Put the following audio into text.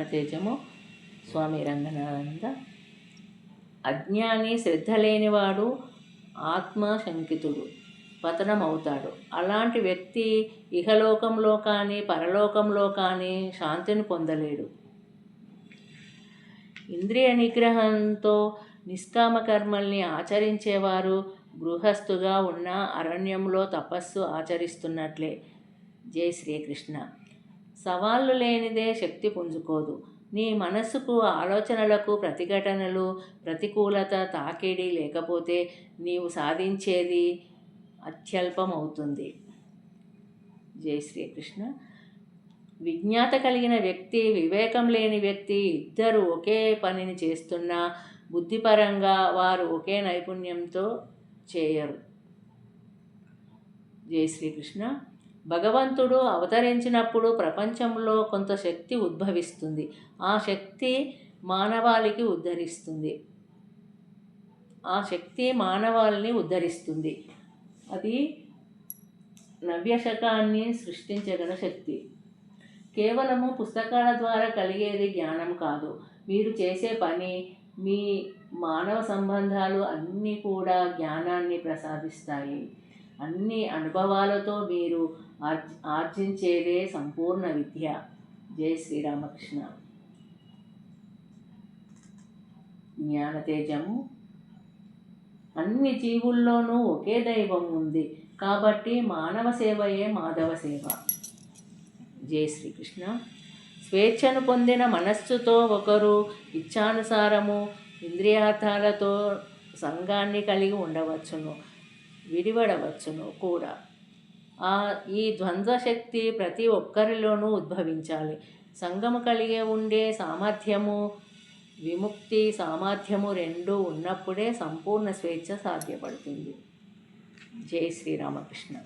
తేజము స్వామి రంగనానంద అజ్ఞాని శ్రద్ధ లేనివాడు ఆత్మశంకితుడు పతనమవుతాడు. అలాంటి వ్యక్తి ఇహలోకంలో కానీ పరలోకంలో కానీ శాంతిని పొందలేడు. ఇంద్రియ నిగ్రహంతో నిష్కామ కర్మల్ని ఆచరించేవారు గృహస్థుగా ఉన్న అరణ్యంలో తపస్సు ఆచరిస్తున్నట్లే. జై శ్రీకృష్ణ. సవాళ్ళు లేనిదే శక్తి పుంజుకోదు. నీ మనస్సుకు ఆలోచనలకు ప్రతిఘటనలు ప్రతికూలత తాకిడి లేకపోతే నీవు సాధించేది అత్యల్పమవుతుంది. జై శ్రీకృష్ణ. విజ్ఞాత కలిగిన వ్యక్తి వివేకం లేని వ్యక్తి ఇద్దరు ఒకే పనిని చేస్తున్నా బుద్ధిపరంగా వారు ఒకే నైపుణ్యంతో చేయరు. జై శ్రీకృష్ణ. భగవంతుడు అవతరించినప్పుడు ప్రపంచంలో కొంత శక్తి ఉద్భవిస్తుంది. ఆ శక్తి మానవాళికి ఉద్ధరిస్తుంది. ఆ శక్తి మానవాళిని ఉద్ధరిస్తుంది. అది నవ్యశకాన్ని సృష్టించగల శక్తి. కేవలము పుస్తకాల ద్వారా కలిగేది జ్ఞానం కాదు. మీరు చేసే పని మీ మానవ సంబంధాలు అన్నీ కూడా జ్ఞానాన్ని ప్రసాదిస్తాయి. అన్ని అనుభవాలతో మీరు ఆర్జ ఆర్జించేదే సంపూర్ణ విద్య. జై శ్రీరామకృష్ణ. జ్ఞానతేజము అన్ని జీవుల్లోనూ ఒకే దైవం ఉంది. కాబట్టి మానవ సేవయే మాధవ సేవ. జై శ్రీకృష్ణ. స్వేచ్ఛను పొందిన మనస్సుతో ఒకరు ఇచ్ఛానుసారము ఇంద్రియార్థాలతో సంఘాన్ని కలిగి ఉండవచ్చును. విడివడవచ్చును కూడా. ఆ ఈ ద్వంద్వశక్తి ప్రతి ఒక్కరిలోనూ ఉద్భవించాలి. సంగము కలిగి ఉండే సామర్థ్యము విముక్తి సామర్థ్యము రెండు ఉన్నప్పుడే సంపూర్ణ స్వేచ్ఛ సాధ్యపడుతుంది. జై శ్రీరామకృష్ణ